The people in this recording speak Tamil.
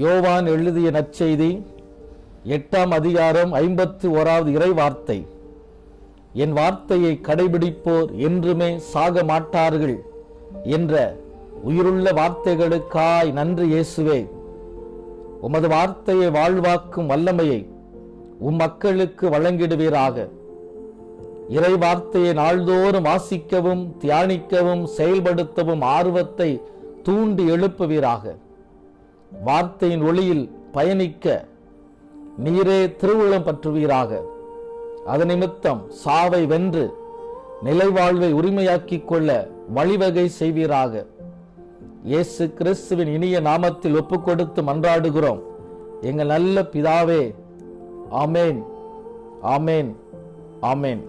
யோவான் எழுதிய நற்செய்தி எட்டாம் அதிகாரம் ஐம்பத்து ஓராவது இறை வார்த்தை என் வார்த்தையை கடைபிடிப்போர் என்றுமே சாக மாட்டார்கள் என்ற உயிருள்ள வார்த்தைகளுக்காய் நன்றி இயேசுவே. உமது வார்த்தையை வாழ்வாக்கும் வல்லமையை உம் மக்களுக்கு வழங்கிடுவீராக. இறை வார்த்தையை நாள்தோறும் வாசிக்கவும் தியானிக்கவும் செயல்படுத்தவும் ஆர்வத்தை தூண்டி எழுப்புவீராக. வார்த்தையின் ஒளியில் பயணிக்க நீரே திருவுளம் பற்றுவீராக. அது நிமித்தம் சாவை வென்று நிலைவாழ்வை உரிமையாக்கிக் கொள்ள வழிவகை செய்வீராக. இயேசு கிறிஸ்துவின் இனிய நாமத்தில் ஒப்புக்கொடுத்து மன்றாடுகிறோம். எங்கள் நல்ல பிதாவே ஆமேன் ஆமேன் ஆமேன்.